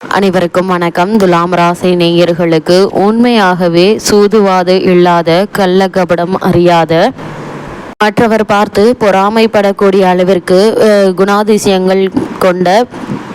அனைவருக்கும் வணக்கம். துலாம் ராசி நேயர்களுக்கு உண்மையாகவே சூதுவாது இல்லாத கள்ளகபடம் அறியாத மற்றவர் பார்த்து பொறாமைப்படக்கூடிய அளவிற்கு அஹ், குணாதிசயங்கள் கொண்ட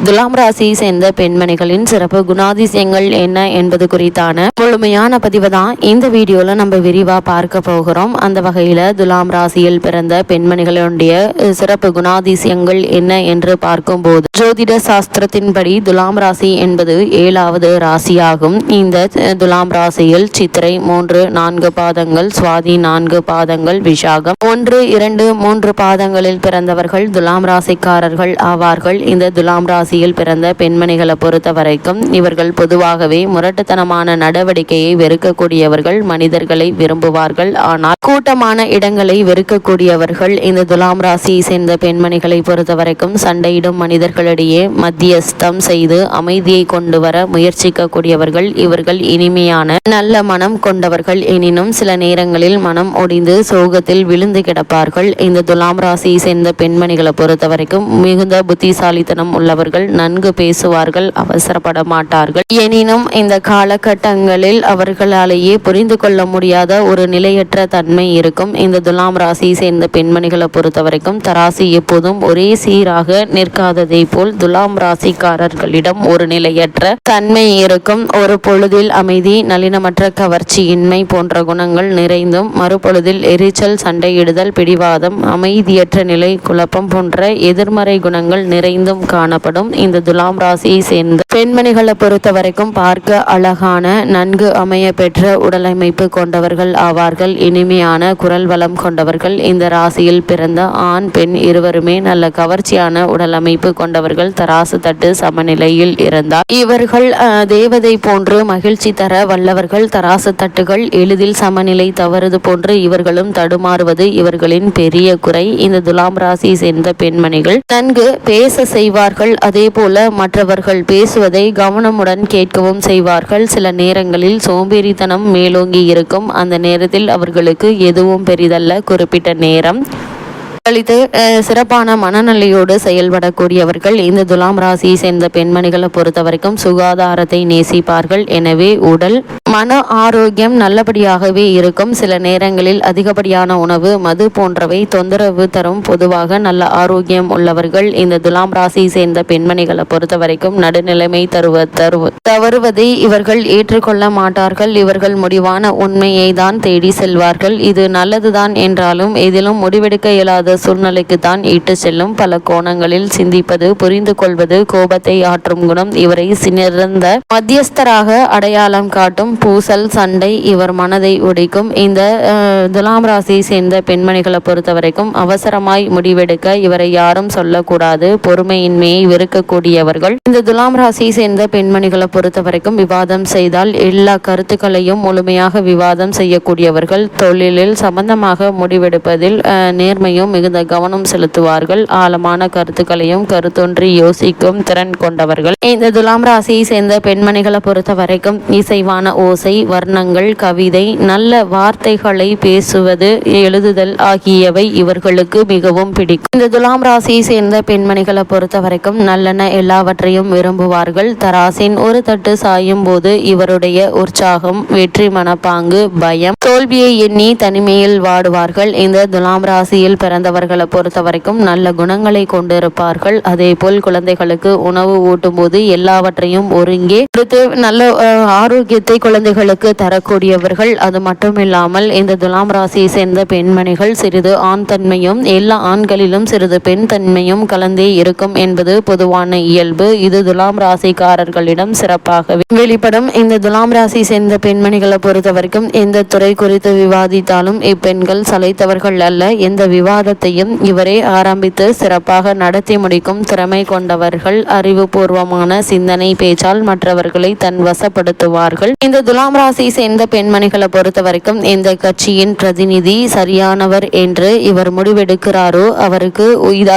துலாம் ராசியை சேர்ந்த பெண்மணிகளின் சிறப்பு குணாதிசயங்கள் என்ன என்பது குறித்தான முழுமையான பதிவு தான் இந்த வீடியோல நம்ம விரிவா பார்க்க போகிறோம். அந்த வகையில துலாம் ராசியில் பிறந்த பெண்மணிகளுடைய சிறப்பு குணாதிசயங்கள் என்ன என்று பார்க்கும்போது ஜோதிட சாஸ்திரத்தின்படி துலாம் ராசி என்பது ஏழாவது ராசியாகும். இந்த துலாம் ராசியில் சித்திரை மூன்று நான்கு பாதங்கள் சுவாதி நான்கு பாதங்கள் விஷாகம் ஒன்று இரண்டு மூன்று பாதங்களில் பிறந்தவர்கள் துலாம் ராசிக்காரர்கள் ஆவார்கள். இந்த துலாம் ராசி ராசியில் பிறந்த பெண்மணிகளை பொறுத்த வரைக்கும் இவர்கள் பொதுவாகவே முரட்டுத்தனமான நடவடிக்கையை வெறுக்கக்கூடியவர்கள் மனிதர்களை விரும்புவார்கள். ஆனால் கூட்டமான இடங்களை வெறுக்கக்கூடியவர்கள் இந்த துலாம் ராசியை சேர்ந்த பெண்மணிகளை பொறுத்த வரைக்கும் சண்டையிடும் மனிதர்களிடையே மத்தியஸ்தம் செய்து அமைதியை கொண்டு வர முயற்சிக்கக்கூடியவர்கள். இவர்கள் இனிமையான நல்ல மனம் கொண்டவர்கள். எனினும் சில நேரங்களில் மனம் ஒடிந்து சோகத்தில் விழுந்து கிடப்பார்கள். இந்த துலாம் ராசியை சேர்ந்த பெண்மணிகளை பொறுத்த வரைக்கும் மிகுந்த புத்திசாலித்தனம் உள்ளவர்கள் நன்கு பேசுவார்கள் அவசரப்பட மாட்டார்கள் எனினும் இந்த காலகட்டங்களில் அவர்களாலேயே புரிந்து கொள்ள முடியாத ஒரு நிலையற்ற தன்மை இருக்கும். இந்த துலாம் ராசியை சேர்ந்த பெண்மணிகளை பொறுத்த வரைக்கும் தராசு எப்போதும் ஒரே சீராக நிற்காததை போல் துலாம் ராசிக்காரர்களிடம் ஒரு நிலையற்ற தன்மை இருக்கும். ஒரு பொழுதில் அமைதி நளினமற்ற கவர்ச்சியின்மை போன்ற குணங்கள் நிறைந்தும் மறுபொழுதில் எரிச்சல் சண்டையிடுதல் பிடிவாதம் அமைதியற்ற நிலை குழப்பம் போன்ற எதிர்மறை குணங்கள் நிறைந்தும் காணப்படும். இந்த துலாம் ராசியை சேர்ந்த பெண்மணிகளை பொறுத்த வரைக்கும் பார்க்க அழகான நன்கு அமைய பெற்ற உடலமைப்பு கொண்டவர்கள் ஆவார்கள். இனிமையான குரல் வளம் கொண்டவர்கள் இந்த ராசியில் பிறந்த ஆண் பெண் இருவருமே நல்ல கவர்ச்சியான உடலமைப்பு கொண்டவர்கள் தராசு தட்டு சமநிலையில் இருந்தார். இவர்கள் தேவதை போன்று மகிழ்ச்சி தர வல்லவர்கள். தராசு தட்டுகள் எளிதில் சமநிலை தவறுது போன்று இவர்களும் தடுமாறுவது இவர்களின் பெரிய குறை. இந்த துலாம் ராசியை சேர்ந்த பெண்மணிகள் நன்கு பேச செய்வார்கள். போல மற்றவர்கள் பேசுவதை கவனமுடன் கேட்கவும் செய்வார்கள். சில நேரங்களில் சோம்பேறித்தனம் மேலோங்கி இருக்கும். அந்த நேரத்தில் அவர்களுக்கு எதுவும் பெரிதல்ல. குறிப்பிட்ட நேரம் அளித்து சிறப்பான மனநிலையோடு செயல்படக்கூடியவர்கள் இந்த துலாம் ராசியை சேர்ந்த பெண்மணிகளை பொறுத்த வரைக்கும் சுகாதாரத்தை நேசிப்பார்கள். எனவே உடல் மன ஆரோக்கியம் நல்லபடியாகவே இருக்கும். சில நேரங்களில் அதிகப்படியான உணவு மது போன்றவை தொந்தரவு தரும். பொதுவாக நல்ல ஆரோக்கியம் உள்ளவர்கள் இந்த துலாம் ராசியை சேர்ந்த பெண்மணிகளை பொறுத்த வரைக்கும் நடுநிலைமை தருவ தருவ தவறுவதை இவர்கள் ஏற்றுக்கொள்ள மாட்டார்கள். இவர்கள் முடிவான உண்மையை தான் தேடி செல்வார்கள். இது நல்லதுதான் என்றாலும் எதிலும் முடிவெடுக்க இயலாத. சூழ்நிலைக்கு தான் இட்டு செல்லும். பல கோணங்களில் சிந்திப்பது புரிந்து கொள்வது கோபத்தை ஆற்றும் குணம் இவரை சிறந்த மத்தியஸ்தராக அடையாளம் காட்டும். பூசல் சண்டை இவர் மனதை உடைக்கும். இந்த துலாம் ராசியை சேர்ந்த பெண்மணிகளை பொறுத்த வரைக்கும் அவசரமாய் முடிவெடுக்க இவரை யாரும் சொல்லக்கூடாது. பொறுமையின்மையை வெறுக்கக்கூடியவர்கள். இந்த துலாம் ராசியை சேர்ந்த பெண்மணிகளை பொறுத்த வரைக்கும் விவாதம் செய்தால் எல்லா கருத்துக்களையும் முழுமையாக விவாதம் செய்யக்கூடியவர்கள். தொழிலில் சம்பந்தமாக முடிவெடுப்பதில் நேர்மையும் மிக மிகுந்த கவனம் செலுத்துவார்கள். ஆழமான கருத்துக்களையும் கருத்தொன்றி யோசிக்கும் திறன் கொண்டவர்கள். இந்த துலாம் ராசியை சேர்ந்த பெண்மணிகளை பொறுத்த வரைக்கும் இசைவான ஓசை வர்ணங்கள் கவிதை நல்ல வார்த்தைகளை பேசுவது எழுதுதல் ஆகியவை இவர்களுக்கு மிகவும் பிடிக்கும். இந்த துலாம் ராசியை சேர்ந்த பெண்மணிகளை பொறுத்த வரைக்கும் நல்லெண்ண எல்லாவற்றையும் விரும்புவார்கள். தராசின் ஒரு தட்டு சாயும் போது இவருடைய உற்சாகம் வெற்றி மனப்பாங்கு பயம் தோல்வியை எண்ணி தனிமையில் வாடுவார்கள். இந்த துலாம் ராசியில் பிறந்தவர்களை பொறுத்த வரைக்கும் நல்ல குணங்களை கொண்டிருப்பார்கள். அதே போல் குழந்தைகளுக்கு உணவு ஊட்டும் போது எல்லாவற்றையும் ஒருங்கே கொடுத்து நல்ல ஆரோக்கியத்தை குழந்தைகளுக்கு தரக்கூடியவர்கள். அது மட்டும் இல்லாமல் இந்த துலாம் ராசியை சேர்ந்த பெண்மணிகள் சிறிது ஆண் தன்மையும் எல்லா ஆண்களிலும் சிறிது பெண் தன்மையும் கலந்தே இருக்கும் என்பது பொதுவான இயல்பு. இது துலாம் ராசிக்காரர்களிடம் சிறப்பாகவே வெளிப்படும். இந்த துலாம் ராசி சேர்ந்த பெண்மணிகளை பொறுத்த வரைக்கும் எந்த துறை குறித்து விவாதித்தாலும் இப்பெண்கள் சளைத்தவர்கள் அல்ல. எந்த விவாதத்தை விவாதத்தையும் இவரே ஆரம்பித்து சிறப்பாக நடத்தி முடிக்கும் திறமை கொண்டவர்கள் அறிவுபூர்வமான சிந்தனை பேச்சால் மற்றவர்களை தன் வசப்படுத்துவார்கள். இந்த துலாம் ராசி சேர்ந்த பெண்மணிகளை பொறுத்த வரைக்கும் இந்த கட்சியின் பிரதிநிதி சரியானவர் என்று இவர் முடிவெடுக்கிறாரோ அவருக்கு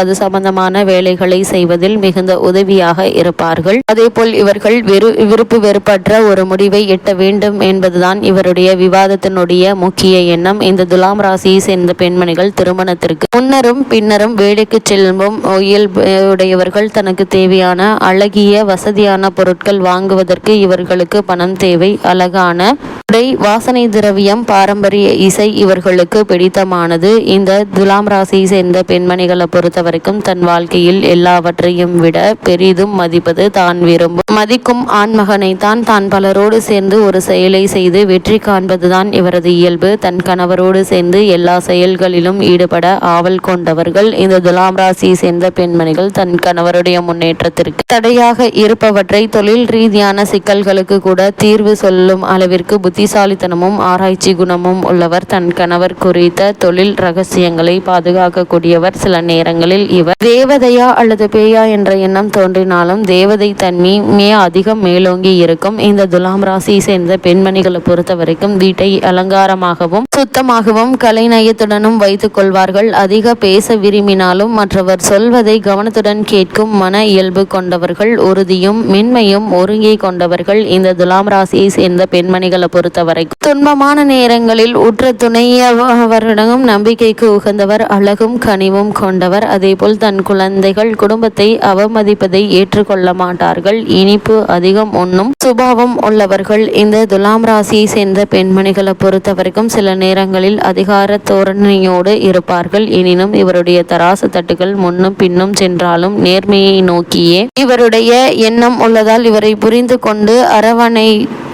அது சம்பந்தமான வேலைகளை செய்வதில் மிகுந்த உதவியாக இருப்பார்கள். அதேபோல் இவர்கள் வெறு விருப்பு வெறுப்பற்ற ஒரு முடிவை எட்ட வேண்டும் என்பதுதான் இவருடைய விவாதத்தினுடைய முக்கிய எண்ணம். இந்த துலாம் ராசியை சேர்ந்த பெண்மணிகள் திருமணத்திற்கு முன்னரும் பின்னரும் வேலைக்கு செல்லும் இயல்புடையவர்கள் தனக்கு தேவையான அழகிய வசதியான பொருட்கள் வாங்குவதற்கு இவர்களுக்கு பணம் தேவை. அழகான உடை வாசனை திரவியம் பாரம்பரிய இசை இவர்களுக்கு பிடித்தமானது. இந்த துலாம் ராசியை சேர்ந்த பெண்மணிகளை பொறுத்த வரைக்கும் தன் வாழ்க்கையில் எல்லாவற்றையும் விட பெரிதும் மதிப்பது தான் விரும்பும். மதிக்கும் ஆண்மகனை தான் தான் பலரோடு சேர்ந்து ஒரு செயலை செய்து வெற்றி காண்பதுதான் இவரது இயல்பு. தன் கணவரோடு சேர்ந்து எல்லா செயல்களிலும் ஈடுபட ஆவல் கொண்டவர்கள். இந்த துலாம் ராசியை சேர்ந்த பெண்மணிகள் தன் கணவருடைய முன்னேற்றத்திற்கு தடையாக இருப்பவற்றை தொழில் ரீதியான சிக்கல்களுக்கு கூட தீர்வு சொல்லும் அளவிற்கு புத்தி புத்திசாலித்தனமும் ஆராய்ச்சி குணமும் உள்ளவர். தன் கணவர் குறித்த தொழில் ரகசியங்களை பாதுகாக்கக்கூடியவர். சில நேரங்களில் இவர் தேவதையா அல்லது பேயா என்ற எண்ணம் தோன்றினாலும் தேவதை தன்மை அதிகம் மேலோங்கி இருக்கும். இந்த துலாம் ராசியை சேர்ந்த பெண்மணிகளை பொறுத்த வரைக்கும் வீட்டை அலங்காரமாகவும் சுத்தமாகவும் கலைநயத்துடனும் வைத்துக் கொள்வார்கள். அதிக பேச விரும்பினாலும் மற்றவர் சொல்வதை கவனத்துடன் கேட்கும் மன இயல்பு கொண்டவர்கள் உறுதியும் மென்மையும் ஒருங்கே கொண்டவர்கள். இந்த துலாம் ராசியை சேர்ந்த பெண்மணிகளை பொறுத்த பொறுத்தவரை துன்பமான நேரங்களில் உற்ற துணையவரிடமும் நம்பிக்கைக்கு உகந்தவர் அழகும் கனிவும் கொண்டவர். அதேபோல் தன் குழந்தைகள் குடும்பத்தை அவமதிப்பதை ஏற்றுக்கொள்ள மாட்டார்கள். இனிப்பு அதிகம் உண்ணும் சுபாவம் உள்ளவர்கள். இந்த துலாம் ராசியை சேர்ந்த பெண்மணிகளை பொறுத்தவரைக்கும் சில நேரங்களில் அதிகார தோரணையோடு இருப்பார்கள். எனினும் இவருடைய தராசு தட்டுகள் முன்னும் பின்னும் சென்றாலும் நேர்மையை நோக்கியே இவருடைய எண்ணம் உள்ளதால் இவரை புரிந்து கொண்டு அரவணை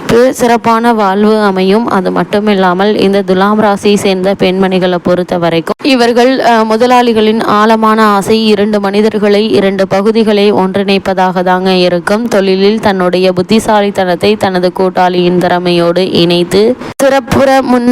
அவர்களுக்கு சிறப்பான வாழ்வு அமையும். அது மட்டுமில்லாமல் இந்த துலாம் ராசியை சேர்ந்த பெண்மணிகளை பொறுத்த வரைக்கும் இவர்கள் முதலாளிகளின் ஆழமான ஆசை இரண்டு மனிதர்களை இரண்டு பகுதிகளை ஒன்றிணைப்பதாக தாங்க இருக்கும். தொழிலில் தன்னுடைய புத்திசாலித்தனத்தை தனது கூட்டாளியின் திறமையோடு இணைத்து சிறப்புற முன்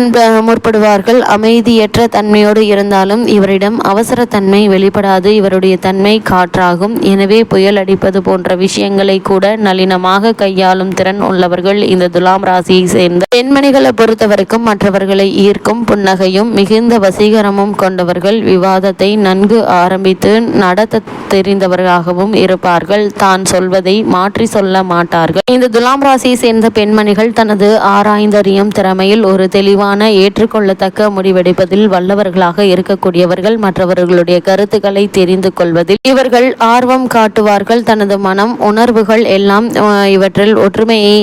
முற்படுவார்கள். அமைதியற்ற தன்மையோடு இருந்தாலும் இவரிடம் அவசரத்தன்மை வெளிப்படாது. இவருடைய தன்மை காற்றாகும். எனவே புயல் அடிப்பது போன்ற விஷயங்களை கூட நளினமாக கையாளும் திறன் உள்ளவர்கள் இந்த துலாம் ராசியை சேர்ந்த பெண்மணிகளை பொறுத்தவரைக்கும் மற்றவர்களை ஈர்க்கும் புன்னகையும் மிகுந்த வசீகரமும் கொண்டவர்கள் விவாதத்தை நன்கு ஆரம்பித்து நடத்த தெரிந்தவர்களாகவும் இருப்பார்கள். தான் சொல்வதை மாற்றி சொல்ல மாட்டார்கள். இந்த துலாம் ராசியை சேர்ந்த பெண்மணிகள் தனது ஆராய்ந்தறியும் திறமையில் ஒரு தெளிவான ஏற்றுக்கொள்ளத்தக்க முடிவெடுப்பதில் வல்லவர்களாக இருக்கக்கூடியவர்கள் மற்றவர்களுடைய கருத்துக்களை தெரிந்து கொள்வதில் இவர்கள் ஆர்வம் காட்டுவார்கள். தனது மனம் உணர்வுகள் எல்லாம் இவற்றில் ஒற்றுமையை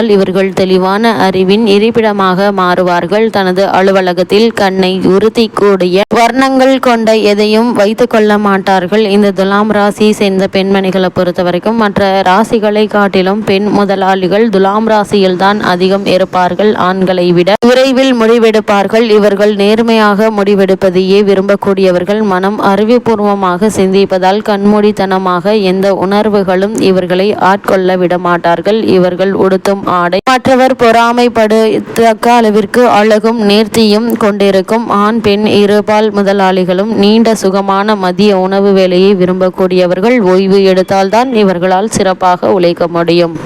எட்டிவிட்டால் இவர்கள் தெளிவான அறிவின் இருப்பிடமாக மாறுவார்கள். தனது அலுவலகத்தில் கண்ணை உறுதி கூடிய வர்ணங்கள் கொண்ட எதையும் வைத்துக் கொள்ள மாட்டார்கள். இந்த துலாம் ராசியை சேர்ந்த பெண்மணிகளை பொறுத்த வரைக்கும் மற்ற ராசிகளை காட்டிலும் பெண் முதலாளிகள் துலாம் ராசியில் தான் அதிகம் இருப்பார்கள். ஆண்களை விட விரைவில் முடிவெடுப்பார்கள். இவர்கள் நேர்மையாக முடிவெடுப்பதையே விரும்பக்கூடியவர்கள் மனம் அறிவுபூர்வமாக சிந்திப்பதால் கண்மூடித்தனமாக எந்த உணர்வுகளும் இவர்களை ஆட்கொள்ள விடமாட்டார்கள். இவர்கள் உடுத்தும் ஆடை. மற்றவர் பொறாமைப்படுத்தக்க அளவிற்கு அழகும் நேர்த்தியும் கொண்டிருக்கும் ஆண் பெண் இருபால் முதலாளிகளும் நீண்ட சுகமான மதிய உணவு வேலையை விரும்பக்கூடியவர்கள். ஓய்வு எடுத்தால்தான் இவர்களால் சிறப்பாக உழைக்க முடியும்.